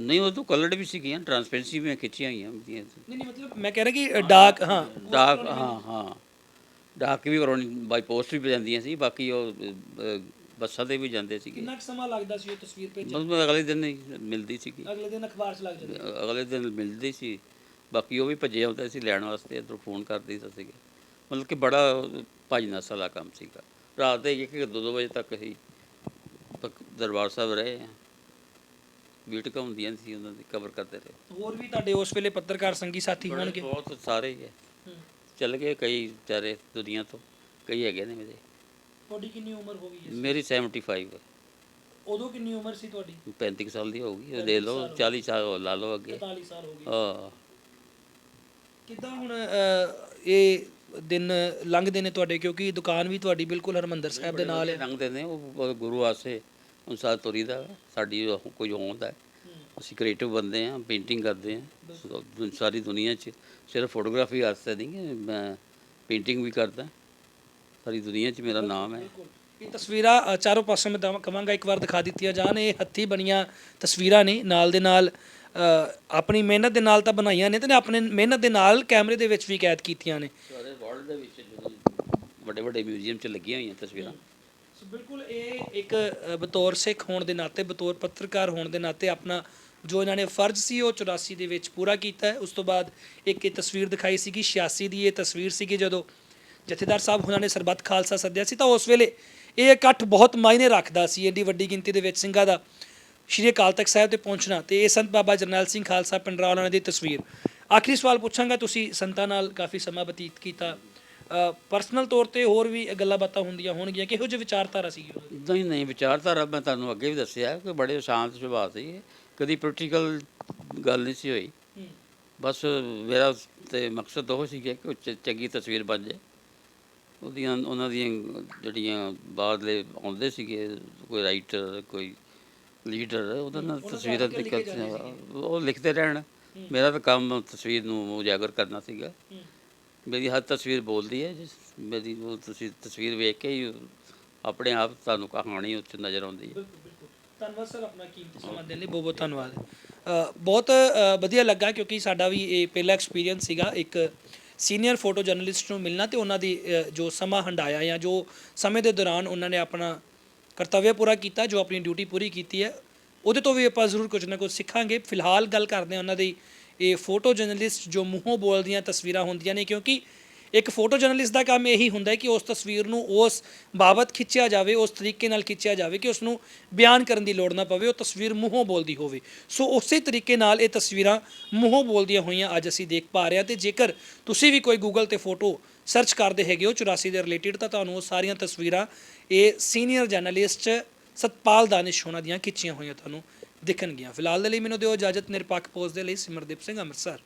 ਨਹੀਂ ਉਹ ਤੋਂ ਕਲਰਡ ਵੀ ਸੀਗੀਆਂ ਟ੍ਰਾਂਸਪੇਰੈਂਸੀ ਵੀ ਖਿੱਚੀਆਂ ਹੋਈਆਂ ਹੁੰਦੀਆਂ ਸੀ। ਨਹੀਂ ਨਹੀਂ ਮਤਲਬ ਮੈਂ ਕਹਿ ਰਿਹਾ ਕਿ ਡਾਕ ਹਾਂ। ਡਾਕ ਹਾਂ ਹਾਂ। ਡਾਕ ਵੀ ਕਰਾਉਣੀ ਬਾਈ ਪੋਸਟ ਵੀ ਜਾਂਦੀਆਂ ਸੀ ਬਾਕੀ ਉਹ ਬੱਸਾਂ ਤੇ ਵੀ ਜਾਂਦੇ ਸੀਗੇ। ਕਿੰਨਾ ਸਮਾਂ ਲੱਗਦਾ ਸੀ ਉਹ ਤਸਵੀਰ ਭੇਜਣ ਬਸ ਅਗਲੇ ਦਿਨ ਹੀ ਮਿਲਦੀ ਸੀਗੀ। ਅਗਲੇ ਦਿਨ ਅਖਬਾਰ 'ਚ ਲੱਗ ਜਾਂਦੀ ਅਗਲੇ ਦਿਨ ਮਿਲਦੀ ਸੀ। ਬਾਕੀ ਉਹ ਵੀ ਭੱਜੇ ਆਉਂਦੇ ਸੀ ਲੈਣ ਵਾਸਤੇ ਇੱਧਰੋਂ ਫੋਨ ਕਰਦੇ ਸੀ ਸੀਗੇ। ਮਤਲਬ ਕਿ ਬੜਾ ਭੱਜ ਨਸ ਵਾਲਾ ਕੰਮ ਸੀਗਾ। ਰਾਤ ਦੇ ਇੱਕ ਇੱਕ ਦੋ ਦੋ ਵਜੇ ਤੱਕ ਤੱਕ ਦਰਬਾਰ ਸਾਹਿਬ ਰਹੇ ਹਾਂ। ਮੀਟਿੰਗਾਂ ਹੁੰਦੀਆਂ ਸੀ ਉਹਨਾਂ ਦੀ ਕਵਰ ਕਰਦੇ ਰਹੇ। ਹੋਰ ਵੀ ਤੁਹਾਡੇ ਉਸ ਵੇਲੇ ਪੱਤਰਕਾਰ ਸੰਗੀ ਸਾਥੀ ਹੋਣਗੇ? ਬਹੁਤ ਸਾਰੇ ਹੀ ਹੈ। ਚੱਲ ਗਏ ਕਈ ਵਿਚਾਰੇ ਦੁਨੀਆ ਤੋਂ ਕਈ ਹੈਗੇ ਨੇ ਮੇਰੇ। ਤੁਹਾਡੀ ਕਿੰਨੀ ਉਮਰ ਹੋ ਗਈ ਹੈ ਮੇਰੀ 75 ਹੈ ਉਦੋਂ ਕਿੰਨੀ ਉਮਰ ਸੀ ਤੁਹਾਡੀ? 35 ਸਾਲ ਦੀ ਹੋਊਗੀ ਦੇ ਲਓ 40 ਸਾਲ ਲਾ ਲਓ ਅੱਗੇ। 45 ਸਾਲ ਹੋ ਗਏ। ਹਾਂ। ਕਿੱਦਾਂ ਹੁਣ ਇਹ ਦਿਨ ਲੰਘਦੇ ਨੇ ਤੁਹਾਡੇ? ਕਿਉਂਕਿ ਦੁਕਾਨ ਵੀ ਤੁਹਾਡੀ ਬਿਲਕੁਲ ਹਰਮੰਦਰ ਸਾਹਿਬ ਦੇ ਨਾਲ ਹੈ। ਰੰਗਦੇ ਨੇ ਉਹ ਗੁਰੂ ਆਸੇ ਅਨੁਸਾਰ ਤੁਰੀ ਦਾ ਸਾਡੀ ਉਹ ਕੋਈ ਹੋਂਦ ਹੈ। ਅਸੀਂ ਕ੍ਰੀਏਟਿਵ ਬੰਦੇ ਆ ਪੇਂਟਿੰਗ ਕਰਦੇ ਆ ਸਾਰੀ ਦੁਨੀਆ 'ਚ ਸਿਰਫ ਫੋਟੋਗ੍ਰਾਫੀ ਵਾਸਤੇ ਨਹੀਂ ਮੈਂ ਪੇਂਟਿੰਗ ਵੀ ਕਰਦਾ। ਸਾਰੀ ਦੁਨੀਆ 'ਚ ਮੇਰਾ ਨਾਮ ਹੈ। ਇਹ ਤਸਵੀਰਾਂ ਚਾਰੋਂ ਪਾਸੇ ਮੈਂ ਕਵਾਂਗਾ ਇੱਕ ਵਾਰ ਦਿਖਾ ਦਿੱਤੀਆਂ ਜਾਣ। ਇਹ ਹੱਥੀ ਬਣੀਆਂ ਤਸਵੀਰਾਂ ਨੇ। ਨਾਲ ਦੇ ਨਾਲ ਆਪਣੀ ਮਿਹਨਤ ਦੇ ਨਾਲ ਤਾਂ ਬਣਾਈਆਂ ਨੇ ਤੇ ਆਪਣੇ ਮਿਹਨਤ ਦੇ ਨਾਲ ਕੈਮਰੇ ਦੇ ਵਿੱਚ ਵੀ ਕੈਦ ਕੀਤੀਆਂ ਨੇ। ਸਾਰੇ ਵਰਲਡ ਦੇ ਵਿੱਚ ਵੱਡੇ ਵੱਡੇ ਮਿਊਜ਼ੀਅਮ 'ਚ ਲੱਗੀਆਂ ਹੋਈਆਂ ਤਸਵੀਰਾਂ। ਬਿਲਕੁਲ, ਇਹ ਇੱਕ ਬਤੌਰ ਸਿੱਖ ਹੋਣ ਦੇ ਨਾਤੇ, ਬਤੌਰ ਪੱਤਰਕਾਰ ਹੋਣ ਦੇ ਨਾਤੇ ਆਪਣਾ ਜੋ ਇਹਨਾਂ ਨੇ ਫਰਜ਼ ਸੀ, ਉਹ 84 ਦੇ ਵਿੱਚ ਪੂਰਾ ਕੀਤਾ ਉਸ ਤੋਂ ਬਾਅਦ ਇੱਕ ਇਹ ਤਸਵੀਰ ਦਿਖਾਈ ਸੀਗੀ 86 ਦੀ ਇਹ ਤਸਵੀਰ ਸੀਗੀ ਜਦੋਂ ਜਥੇਦਾਰ ਸਾਹਿਬ ਉਹਨਾਂ ਨੇ ਸਰਬੱਤ ਖਾਲਸਾ ਸੱਦਿਆ ਸੀ ਤਾਂ ਉਸ ਵੇਲੇ ਇਹ ਇਕੱਠ ਬਹੁਤ ਮਾਇਨੇ ਰੱਖਦਾ ਸੀ ਏਡੀ ਵੱਡੀ ਗਿਣਤੀ ਦੇ ਵਿੱਚ ਸਿੰਘਾਂ ਦਾ ਸ਼੍ਰੀ ਅਕਾਲ ਤਖਤ ਸਾਹਿਬ ਤੇ ਪਹੁੰਚਣਾ ਤੇ ਇਹ ਸੰਤ ਬਾਬਾ ਜਰਨੈਲ ਸਿੰਘ ਖਾਲਸਾ ਪਿੰਡਰਾ ਉਹਨਾਂ ਦੀ ਤਸਵੀਰ। ਆਖਰੀ ਸਵਾਲ ਪੁੱਛਾਂਗਾ, ਤੁਸੀਂ ਸੰਤਾਂ ਨਾਲ ਕਾਫੀ ਸਮਾਂ ਬਤੀਤ ਕੀਤਾ ਪਰਸਨਲ ਤੌਰ ਤੇ ਹੋਰ ਵੀ ਗੱਲਾਂ ਬਾਤਾਂ ਹੁੰਦੀਆਂ ਹੋਣਗੀਆਂ ਕਿਹੋ ਜਿਹੇ ਵਿਚਾਰਧਾਰਾ ਸੀ ਉਹਨਾਂ ਦੀ ਨਹੀਂ ਵਿਚਾਰਧਾਰਾ ਮੈਂ ਤੁਹਾਨੂੰ ਅੱਗੇ ਵੀ ਦੱਸਿਆ ਕਿ ਬੜੇ ਸ਼ਾਂਤ ਸੁਭਾਅ ਸੀ। ਕਦੀ ਪੋਲੀਟੀਕਲ ਗੱਲ ਨਹੀਂ ਸੀ ਹੋਈ। ਹੂੰ। ਬਸ ਮੇਰਾ ਤੇ ਮਕਸਦ ਉਹ ਸੀ ਕਿ ਚੰਗੀ ਤਸਵੀਰ ਬਣ ਜਾਏ। ਉਹਦੀਆਂ ਉਹਨਾਂ ਦੀਆਂ ਜਿਹੜੀਆਂ ਬਾਹਰਲੇ ਆਉਂਦੇ ਸੀਗੇ ਕੋਈ ਰਾਈਟਰ ਕੋਈ ਲੀਡਰ ਉਹਨਾਂ ਨਾਲ ਤਸਵੀਰਾਂ ਜਾਂਦੇ ਉਹ ਲਿਖਦੇ ਰਹਿਣ। ਮੇਰਾ ਤਾਂ ਕੰਮ ਤਸਵੀਰ ਨੂੰ ਉਜਾਗਰ ਕਰਨਾ ਸੀਗਾ। ਹੂੰ। ਮੇਰੀ ਹਰ ਤਸਵੀਰ ਬੋਲਦੀ ਹੈ ਜਿਸ ਮੇਰੀ ਉਹ ਤੁਸੀਂ ਤਸਵੀਰ ਵੇਖ ਕੇ ਹੀ ਆਪਣੇ ਆਪ ਤੁਹਾਨੂੰ ਕਹਾਣੀ ਉੱਚ ਨਜ਼ਰ ਆਉਂਦੀ ਹੈ। ਧੰਨਵਾਦ ਸਰ, ਆਪਣਾ ਕੀਮਤੀ ਸਮਾਂ ਦੇਣ ਲਈ? ਬਹੁਤ ਬਹੁਤ ਧੰਨਵਾਦ। ਬਹੁਤ ਵਧੀਆ ਲੱਗਾ ਕਿਉਂਕਿ ਸਾਡਾ ਵੀ ਇਹ ਪਹਿਲਾ ਐਕਸਪੀਰੀਅੰਸ ਸੀਗਾ ਇੱਕ ਸੀਨੀਅਰ ਫੋਟੋ ਜਰਨਲਿਸਟ ਨੂੰ ਮਿਲਣਾ ਤੇ ਉਹਨਾਂ ਦੀ ਜੋ ਸਮਾਂ ਹੰਡਾਇਆ ਜਾਂ ਜੋ ਸਮੇਂ ਦੇ ਦੌਰਾਨ ਉਹਨਾਂ ਨੇ ਆਪਣਾ ਕਰਤੱਵ ਪੂਰਾ ਕੀਤਾ, ਜੋ ਆਪਣੀ ਡਿਊਟੀ ਪੂਰੀ ਕੀਤੀ ਹੈ, ਉਹਦੇ ਤੋਂ ਵੀ ਆਪਾਂ ਜ਼ਰੂਰ ਕੁਝ ਨਾ ਕੁਝ ਸਿੱਖਾਂਗੇ। ਫਿਲਹਾਲ ਗੱਲ ਕਰਦੇ ਹਾਂ ਉਹਨਾਂ ਦੀ ਇਹ ਫੋਟੋ ਜਰਨਲਿਸਟ ਜੋ ਮੂੰਹੋਂ ਬੋਲਦੀਆਂ ਤਸਵੀਰਾਂ ਹੁੰਦੀਆਂ ਨੇ, ਕਿਉਂਕਿ ਇੱਕ ਫੋਟੋ ਜਰਨਲਿਸਟ ਦਾ ਕੰਮ ਇਹੀ ਹੁੰਦਾ ਹੈ ਕਿ ਉਸ ਤਸਵੀਰ ਨੂੰ ਉਸ ਬਾਬਤ ਖਿੱਚਿਆ ਜਾਵੇ, ਉਸ ਤਰੀਕੇ ਨਾਲ ਖਿੱਚਿਆ ਜਾਵੇ ਕਿ ਉਸ ਨੂੰ ਬਿਆਨ ਕਰਨ ਦੀ ਲੋੜ ਨਾ ਪਵੇ, ਉਹ ਤਸਵੀਰ ਮੂੰਹੋਂ ਬੋਲਦੀ ਹੋਵੇ। ਸੋ ਉਸੇ ਤਰੀਕੇ ਨਾਲ ਇਹ ਤਸਵੀਰਾਂ ਮੂੰਹੋਂ ਬੋਲਦੀਆਂ ਹੋਈਆਂ ਅੱਜ ਅਸੀਂ ਦੇਖ ਪਾ ਰਹੇ ਹਾਂ ਤੇ ਜੇਕਰ ਤੁਸੀਂ ਵੀ ਕੋਈ ਗੂਗਲ ਤੇ ਫੋਟੋ ਸਰਚ ਕਰਦੇ ਹੈਗੇ ਹੋ 84 ਦੇ ਰਿਲੇਟਡ ਤਾਂ ਤੁਹਾਨੂੰ ਉਹ ਸਾਰੀਆਂ ਤਸਵੀਰਾਂ ਇਹ ਸੀਨੀਅਰ ਜਰਨਲਿਸਟ ਸਤਪਾਲ ਦਾਨਿਸ਼ ਹੋਣਾ ਦੀਆਂ ਖਿੱਚੀਆਂ ਹੋਈਆਂ ਤੁਹਾਨੂੰ ਦਿਖਣਗੀਆਂ। ਫਿਲਹਾਲ ਦੇ ਲਈ ਮੈਨੂੰ ਦਿਓ ਇਜਾਜ਼ਤ। ਨਿਰਪੱਖ ਪੋਸਟ ਦੇ ਲਈ ਸਿਮਰਦੀਪ ਸਿੰਘ ਅੰਮ੍ਰਿਤਸਰ।